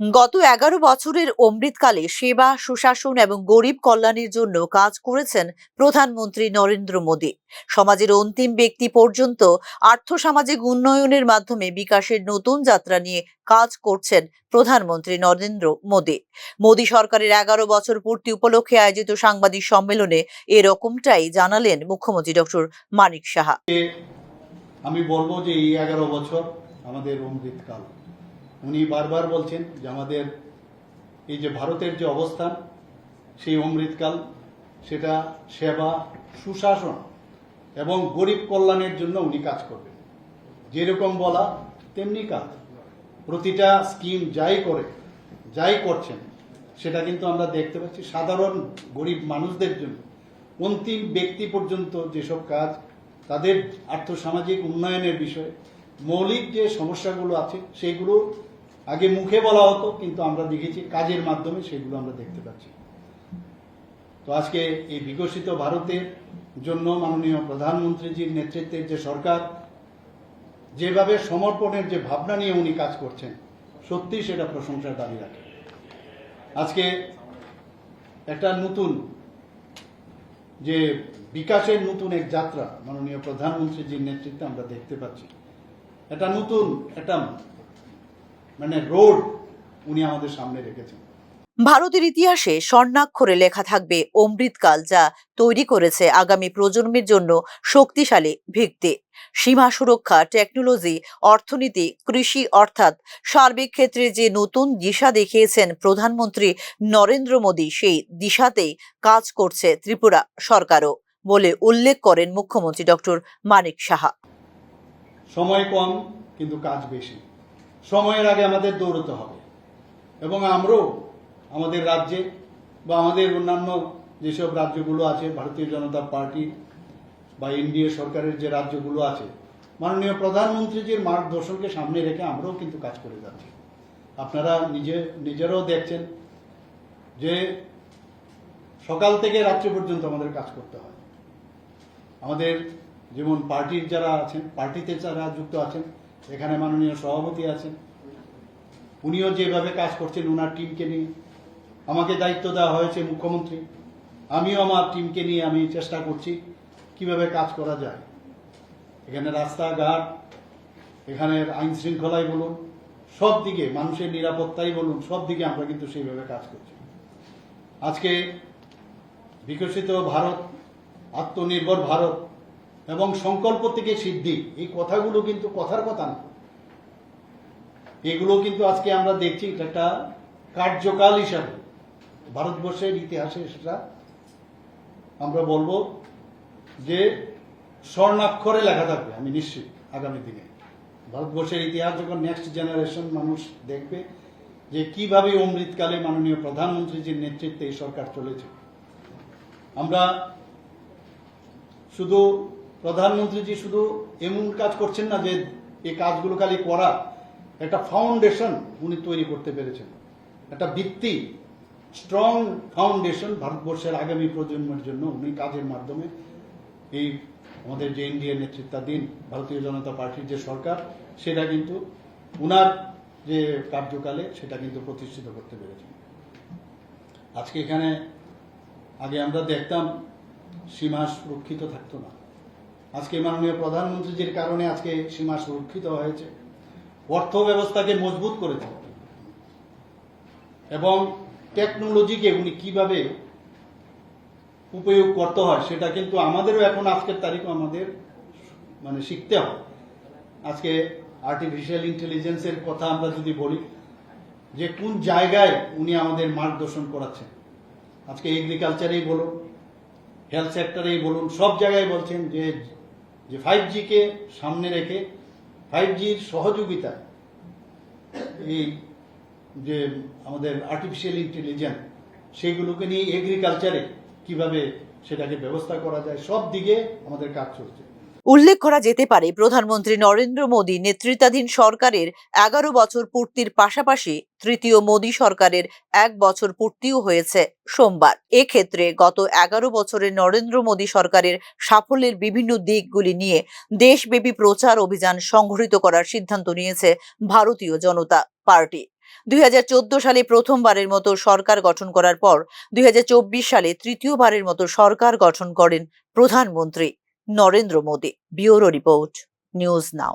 গত এগারো বছরের অমৃতকালে সেবা, সুশাসন এবং গরিব কল্যাণের জন্য কাজ করেছেন প্রধানমন্ত্রী নরেন্দ্র মোদী। সমাজের অন্তিম ব্যক্তি পর্যন্ত আর্থসামাজিক উন্নয়নের মাধ্যমে বিকাশের নতুন যাত্রা নিয়ে কাজ করছেন প্রধানমন্ত্রী নরেন্দ্র মোদী। মোদী সরকারের এগারো বছর পূর্তি উপলক্ষে আয়োজিত সাংবাদিক সম্মেলনে এরকমটাই জানালেন মুখ্যমন্ত্রী ডক্টর মানিক সাহা। আমি বলব যে এই এগারো বছর আমাদের অমৃতকাল। উনি বারবার বলছেন যে আমাদের এই যে ভারতের যে অবস্থান, সেই অমৃতকাল, সেটা সেবা, সুশাসন এবং গরিব কল্যাণের জন্য উনি কাজ করবেন। যেরকম বলা, তেমনি কাজ। প্রতিটা স্কিম যাই করে, যাই করছেন, সেটা কিন্তু আমরা দেখতে পাচ্ছি সাধারণ গরিব মানুষদের জন্য। অন্তিম ব্যক্তি পর্যন্ত যেসব কাজ, তাদের আর্থসামাজিক উন্নয়নের বিষয়ে মৌলিক যে সমস্যাগুলো আছে, সেগুলো আগে মুখে বলা হতো, কিন্তু আমরা দেখেছি কাজের মাধ্যমে সেগুলো আমরা দেখতে পাচ্ছি। তো আজকে এই বিকশিত ভারতের জন্য মাননীয় প্রধানমন্ত্রীজির নেতৃত্বের যে সরকার, যেভাবে সমর্পণের যে ভাবনা নিয়ে উনি কাজ করছেন, সত্যি সেটা প্রশংসার দাবি রাখে। আজকে একটা নতুন, যে বিকাশের নতুন এক যাত্রা মাননীয় প্রধানমন্ত্রীজির নেতৃত্বে আমরা দেখতে পাচ্ছি। একটা নতুন একটা মানে রোড উনি আমাদের সামনে রেখেছেন। ভারতের ইতিহাসে স্বর্ণাক্ষরে লেখা থাকবে অমৃতকাল যা তৈরি করেছে আগামী প্রজন্মের জন্য শক্তিশালী ভিত্তি। সীমা সুরক্ষা টেকনোলজি অর্থনীতি, কৃষি অর্থাৎ সার্বিক ক্ষেত্রে যে নতুন দিশা দেখিয়েছেন প্রধানমন্ত্রী নরেন্দ্র মোদী, সেই দিশাতেই কাজ করছে ত্রিপুরা সরকারও বলে উল্লেখ করেন মুখ্যমন্ত্রী ডক্টর মানিক সাহা। সময় কম, কিন্তু কাজ বেশি। সময়ের আগে আমাদের দৌড়তে হবে। এবং আমরাও আমাদের রাজ্যে বা আমাদের অন্যান্য যেসব রাজ্যগুলো আছে, ভারতীয় জনতা পার্টি বা এনডিএ সরকারের যে রাজ্যগুলো আছে, মাননীয় প্রধানমন্ত্রীজির মার্গদর্শনকে সামনে রেখে আমরাও কিন্তু কাজ করে যাচ্ছি। আপনারা নিজে, নিজেরাও দেখছেন যে সকাল থেকে রাত্রি পর্যন্ত আমাদের কাজ করতে হয়। আমাদের যেমন পার্টির যারা আছেন, পার্টিতে যারা যুক্ত আছেন, এখানে মাননীয় সভাপতি আছেন, উনিও যেভাবে কাজ করছেন ওনার টিমকে নিয়ে। আমাকে দায়িত্ব দেওয়া হয়েছে মুখ্যমন্ত্রী। আমিও আমার টিমকে নিয়ে আমি চেষ্টা করছি কীভাবে কাজ করা যায়। এখানে রাস্তাঘাট, এখানে আইন শৃঙ্খলাই বলুন, সব দিকে মানুষের নিরাপত্তাই বলুন, সব দিকে আমরা কিন্তু সেইভাবে কাজ করছি। আজকে বিকশিত ভারত, আত্মনির্ভর ভারত এবং সংকল্প থেকে সিদ্ধি। এই কথাগুলো কিন্তু কথার কথা না। এগুলো কিন্তু আজকে আমরা দেখছি একটা কার্যকাল হিসাবে। ভারতবর্ষের ইতিহাসে সেটা আমরা বলব যে স্বর্ণাক্ষরে লেখা থাকবে, আমি নিশ্চিত, আগামী দিনে। ভারতবর্ষের ইতিহাস যখন নেক্সট জেনারেশন মানুষ দেখবে যে কীভাবে অমৃতকালে মাননীয় প্রধানমন্ত্রীজির নেতৃত্বে এই সরকার চলেছে। আমরা শুধু প্রধানমন্ত্রীজি শুধু এমন কাজ করছেন না যে এই কাজগুলো খালি করা, একটা ফাউন্ডেশন উনি তৈরি করতে পেরেছেন। একটা ভিত্তি স্ট্রং ফাউন্ডেশন ভারতবর্ষের আগামী প্রজন্মের জন্য উনি কাজের মাধ্যমে এই আমাদের যে ইন্ডিয়া নেতৃত্বাধীন ভারতীয় জনতা পার্টির যে সরকার, সেটা কিন্তু উনার যে কার্যকালে সেটা কিন্তু প্রতিষ্ঠিত করতে পেরেছেন। আজকে এখানে আগে আমরা দেখতাম সীমা সুরক্ষিত থাকতো না। আজকে মাননীয় প্রধানমন্ত্রীজির কারণে আজকে সীমা সুরক্ষিত হয়েছে। অর্থ ব্যবস্থাকে মজবুত করেছে এবং টেকনোলজিকে উনি কীভাবে উপয়োগ করতে হয় সেটা কিন্তু আমাদেরও এখন আজকের তারিখ আমাদের মানে শিখতে হয় আজকে আর্টিফিশিয়াল ইন্টেলিজেন্সের কথা আমরা যদি বলি, যে কোন জায়গায় উনি আমাদের মার্গদর্শন করাচ্ছেন। আজকে এগ্রিকালচারেই বলুন হেলথ সেক্টরেই বলুন, সব জায়গায় বলছেন যে যে ফাইভ জিকে সামনে রেখে ফাইভ জির সহযোগিতা, এই যে আমাদের আর্টিফিশিয়াল ইন্টেলিজেন্স সেইগুলোকে নিয়ে এগ্রিকালচারে কীভাবে সেটাকে ব্যবস্থা করা যায়, সব দিকে আমাদের কাজ চলছে। উল্লেখ করা যেতে পারে, প্রধানমন্ত্রী নরেন্দ্র মোদী নেতৃত্বাধীন সরকারের এগারো বছর পূর্তির পাশাপাশি তৃতীয় মোদী সরকারের এক বছর পূর্তিও হয়েছে সোমবার। এক্ষেত্রে গত এগারো বছরের নরেন্দ্র মোদী সরকারের সাফল্যের বিভিন্ন দিকগুলি নিয়ে দেশব্যাপী প্রচার অভিযান সংঘটিত করার সিদ্ধান্ত নিয়েছে ভারতীয় জনতা পার্টি। দুই হাজার চোদ্দ সালে প্রথমবারের মতো সরকার গঠন করার পর দুই হাজার চব্বিশ সালে তৃতীয়বারের মতো সরকার গঠন করেন প্রধানমন্ত্রী। Narendra Modi bureau report news now.